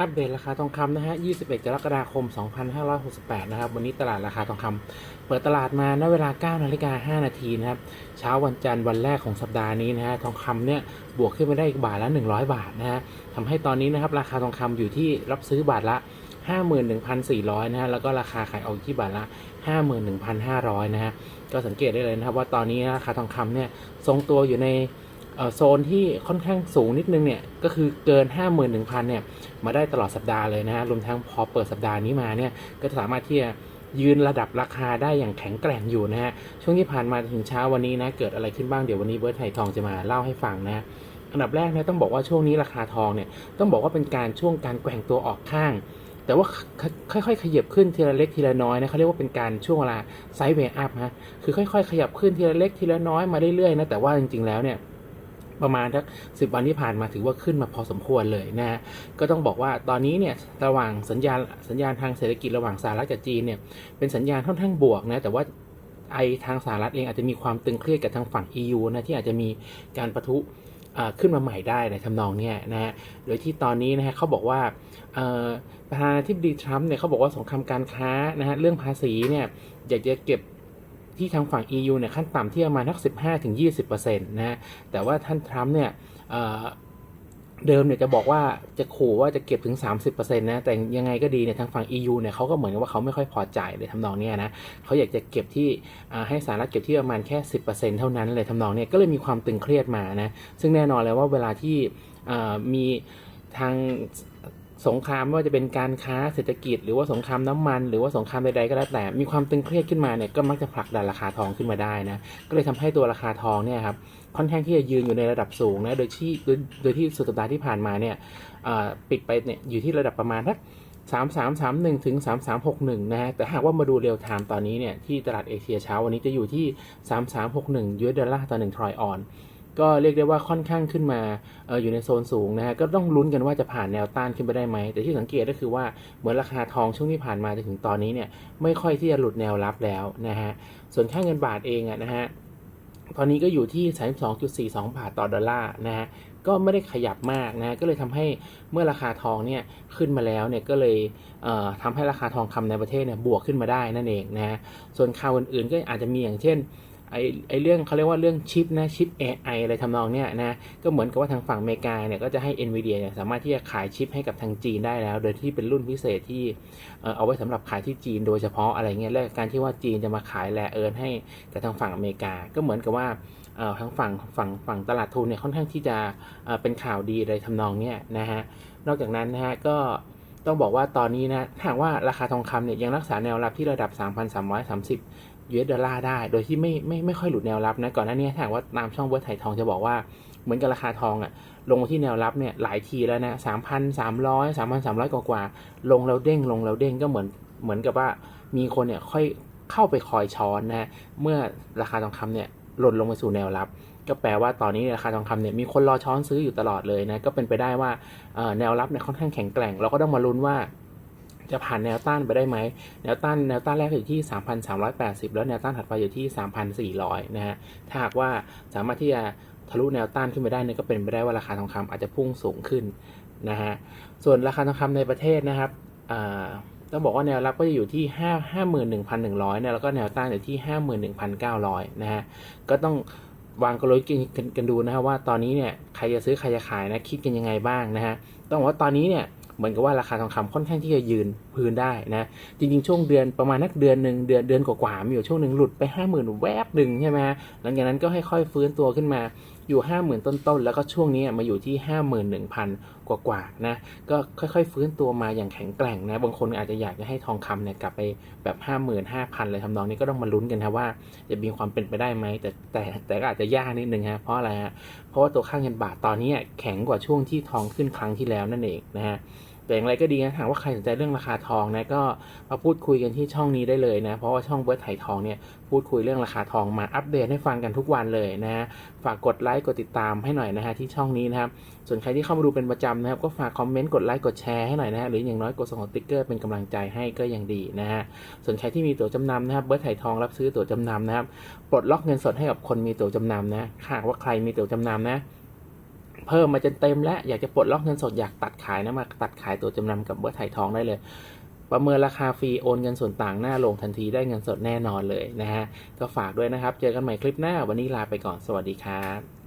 อัปเดตราคาทองคำนะฮะ 21 กรกฎาคม 2568 นะครับ วันนี้ตลาดราคาทองคำเปิดตลาดมาณเวลา 9 นาฬิกา 5 นาทีนะครับ เช้าวันจันทร์วันแรกของสัปดาห์นี้นะฮะ ทองคำเนี่ย บวกขึ้นไปได้อีกบาทละ 100 บาทนะฮะทำให้ตอนนี้นะครับ ราคาทองคำอยู่ที่รับซื้อบาทละ 51,400 นะฮะ แล้วก็ราคาขายออกที่บาทละ 51,500 นะฮะ ก็สังเกตได้เลยนะครับว่าตอนนี้ราคาทองคำเนี่ย ทรงตัวอยู่ใน โซนที่ค่อนข้างสูงนิดนึงเนี่ยก็คือเกิน 51,000เนี่ยมาได้ตลอดสัปดาห์เลยนะฮะรวมทั้งพอเปิดสัปดาห์นี้มาเนี่ยก็สามารถที่จะยืนระดับราคาได้อย่างแข็งแกร่งอยู่นะฮะช่วงที่ผ่านมาถึงเช้าวันนี้นะเกิดอะไรขึ้นบ้างเดี๋ยววันนี้เบิร์ดไทยทองจะมาเล่าให้ฟังนะฮะอันดับแรกนะต้องบอกว่าช่วงนี้ราคาทองเนี่ยต้องบอกว่าเป็นการช่วงการแกว่งตัวออกข้าง แต่ว่าค่อยๆ ขยับขึ้นทีละเล็กทีละน้อยนะเขาเรียกว่าเป็นการช่วงเวลาไซด์เวย์อัพฮะคือค่อยๆ ขยับขึ้นทีละเล็กทีละน้อยมาเรื่อยๆนะแต่ว่าจริงๆแล้วเนี่ย ประมาณสักสิบวันที่ผ่านมาถือว่าขึ้นมาพอสมควรเลยนะฮะก็ต้องบอกว่าตอนนี้เนี่ยระหว่างสัญญาณสัญญาณทางเศรษฐกิจระหว่างสหรัฐกับจีนเนี่ยเป็นสัญญาณค่อนข้างบวกนะแต่ว่าไอทางสหรัฐเองอาจจะมีความตึงเครียดกับทางฝั่ง EU นะที่อาจจะมีการประทุขึ้นมาใหม่ได้ในทำนองเนี้ยนะฮะ โดยที่ตอนนี้นะฮะเขาบอกว่าประธานาธิบดีทรัมป์เนี่ยเขาบอกว่าสงครามการค้านะฮะเรื่องภาษีเนี่ยอยากจะเก็บ ที่ทางฝั่ง EU เนี่ยขั้นต่ำที่ประมาณทัก 15ถึง20%นะฮะแต่ว่าท่านทรัมป์เนี่ยเเดิมเนี่ยจะบอกว่าจะขู่ว่าจะเก็บถึง 30%นะแต่ยังไงก็ดีเนี่ยทางฝั่ง EU เนี่ยเขาก็เหมือนกับว่าเขาไม่ค่อยพอใจเลยทำนองเนี้ยนะเขาอยากจะเก็บที่ให้สหรัฐเก็บที่ประมาณแค่ 10%เท่านั้นเลยทำนองเนี้ยก็เลยมีความตึงเครียดมานะซึ่งแน่นอนเลยว่าเวลาที่มีทาง สงครามไม่ว่าจะเป็นการค้าเศรษฐกิจ หรือว่าสงครามน้ำมัน หรือว่าสงครามใดๆก็แล้วแต่ มีความตึงเครียดขึ้นมาเนี่ยก็มักจะผลักดันราคาทองขึ้นมาได้นะก็เลยทำให้ตัวราคาทองเนี่ยครับค่อนข้างที่จะยืนอยู่ในระดับสูงนะโดยที่โดยโดยที่สุดสัปดาห์ที่ผ่านมาเนี่ยปิดไปเนี่ยอยู่ที่ระดับประมาณสักสามสามสามหนึ่งถึงสามสามหกหนึ่งนะฮะ แต่หากว่ามาดูเรียลไทม์ตอนนี้เนี่ย ที่ตลาดเอเชียเช้าวันนี้จะอยู่ที่สามสามหกหนึ่งยูเอสดอลลาร์ต่อหนึ่งทรอยออน ก็เรียกได้ว่าค่อนข้างขึ้นมาออยู่ในโซนสูงนะฮะก็ต้องลุ้นกันว่าจะผ่านแนวต้านขึ้นไปได้ไหม แต่ที่สังเกตก็คือว่าเหมือนราคาทองช่วงที่ผ่านมาจนถึงตอนนี้เนี่ยไม่ค่อยที่จะหลุดแนวรับแล้วนะฮะส่วนค่าเงินบาทเองอะนะฮะตอนนี้ก็อยู่ที่ 32.42 บาทต่อดอลลาร์นะฮะก็ไม่ได้ขยับมากนะก็เลยทำให้เมื่อราคาทองเนี่ยขึ้นมาแล้วเนี่ยก็เลยเอ่อทำให้ราคาทองคำในประเทศเนี่ยบวกขึ้นมาได้นั่นเองนะส่วนข่าวอื่นๆก็อาจจะมีอย่างเช่น ไอไอเรื่องเขาเรียกว่าเรื่องชิปนะชิป AI อะไรทำนองเนี้ยนะก็เหมือนกับว่าทางฝั่งอเมริกาเนี่ยก็จะให้ NVIDIA เนี่ยสามารถที่จะขายชิปให้กับทางจีนได้แล้ว โดยที่เป็นรุ่นพิเศษที่เอาไว้สำหรับขายที่จีนโดยเฉพาะอะไรเงี้ยและการที่ว่าจีนจะมาขายแลเอิร์นให้กับทางฝั่งอเมริกา ก็เหมือนกับว่าทางฝั่งฝั่งฝั่งตลาดทุนเนี่ยค่อนข้างที่จะเป็นข่าวดีอะไรทำนองเนี้ยนะฮะนอกจากนั้นนะฮะก็ต้องบอกว่าตอนนี้นะถ้าหากว่าราคาทองคำเนี่ยยังรักษาแนวรับที่ระดับ 3,330 ยูเอสดอลลาร์ได้ โดยที่ไม่ไม่ไม่ค่อยหลุดแนวรับนะก่อนหน้านี้ถ้าหากว่าตามช่องเวิร์ดไทยทองจะบอกว่าเหมือนกับราคาทองอะลงมาที่แนวรับเนี่ยหลายทีแล้วนะสามพันสามร้อยสามพันสามร้อยกว่าลงแล้วเด้งลงแล้วเด้งก็เหมือนเหมือนกับว่ามีคนเนี่ยค่อยเข้าไปคอยช้อนนะเมื่อราคาทองคำเนี่ยหล่นลงมาสู่แนวรับ ก็แปลว่าตอนนี้ราคาทองคำเนี่ยมีคนรอช้อนซื้ออยู่ตลอดเลยนะก็เป็นไปได้ว่าแนวรับเนี่ยค่อนข้างแข็งแกร่ง เราก็ต้องมาลุ้นว่า จะผ่านแนวต้านไปได้ไหม แนวต้านแนวต้านแรกอยู่ที่ 3,380 แล้วแนวต้านถัดไปอยู่ที่ 3,400 นะฮะ ถ้าหากว่าสามารถที่จะทะลุแนวต้านขึ้นไปได้เนี่ยก็เป็นไปได้ว่าราคาทองคำอาจจะพุ่งสูงขึ้นนะฮะ ส่วนราคาทองคำในประเทศนะครับต้องบอกว่าแนวรับก็จะอยู่ที่ 5 51,100นะแล้วก็แนวต้านอยู่ที่ 51,900 นะฮะ ก็ต้องวางกลยุทธ์กันกันกันดูนะฮะว่าตอนนี้เนี่ยใครจะซื้อใครจะขายนะคิดกันยังไงบ้างนะฮะ ต้องบอกว่าตอนนี้เนี่ย เหมือนกับว่าราคาทองคำค่อนข้างที่จะยืนพื้นได้นะจริงๆ ช่วงเดือนประมาณนักเดือนหนึ่งเดือนเดือนกว่าๆมีอยู่ช่วงหนึ่งหลุดไปห้าหมื่นแวบหนึ่งใช่ไหมหลังจากนั้นก็ค่อยๆฟื้นตัวขึ้นมา อยู่ห้าหมื่นต้นๆ แล้วก็ช่วงนี้มาอยู่ที่ห้าหมื่นหนึ่งพันกว่าๆนะ ก็ค่อยๆ ฟื้นตัวมาอย่างแข็งแกร่งนะ บางคนอาจจะอยากจะให้ทองคำเนี่ยกลับไปแบบห้าหมื่นห้าพันเลยทำนองนี้ก็ต้องมาลุ้นกันนะว่าจะมีความเป็นไปได้ไหม แต่แต่แต่ก็อาจจะยากนิดนึงฮะ เพราะอะไรฮะ เพราะว่าตัวค่าเงินบาทตอนนี้แข็งกว่าช่วงที่ทองขึ้นครั้งที่แล้วนั่นเองนะฮะ แต่อย่างไรก็ดีนะหากว่าใครสนใจเรื่องราคาทองนะก็มาพูดคุยกันที่ช่องนี้ได้เลยนะ เพราะว่าช่องเบิร์ดไถทองเนี่ยพูดคุยเรื่องราคาทองมาอัปเดตให้ฟังกันทุกวันเลยนะ ฝากกดไลค์กดติดตามให้หน่อยนะฮะที่ช่องนี้นะครับส่วนใครที่เข้ามาดูเป็นประจำนะครับก็ฝากคอมเมนต์กดไลค์กดแชร์ให้หน่อยนะฮะหรืออย่างน้อยกดส่งสติ๊กเกอร์เป็นกำลังใจให้ก็ยังดีนะฮะส่วนใครที่มีตั๋วจำนำนะครับเบิร์ดไถทองรับซื้อตั๋วจำนำนะครับปลดล็อกเงินสดให้กับคนมีตั๋วจำนำนะหากว่าใครมีตั๋วจำนำนะ เพิ่มมาจนเต็มแล้วอยากจะปลดล็อกเงินสดอยากตัดขายนะมาตัดขายตัวจำนำกับเบอร์ไถ่ทองได้เลย ประเมินราคาฟรีโอนเงินส่วนต่างหน้าลงทันทีได้เงินสดแน่นอนเลยนะฮะก็ฝากด้วยนะครับ เจอกันใหม่คลิปหน้าวันนี้ลาไปก่อนสวัสดีครับ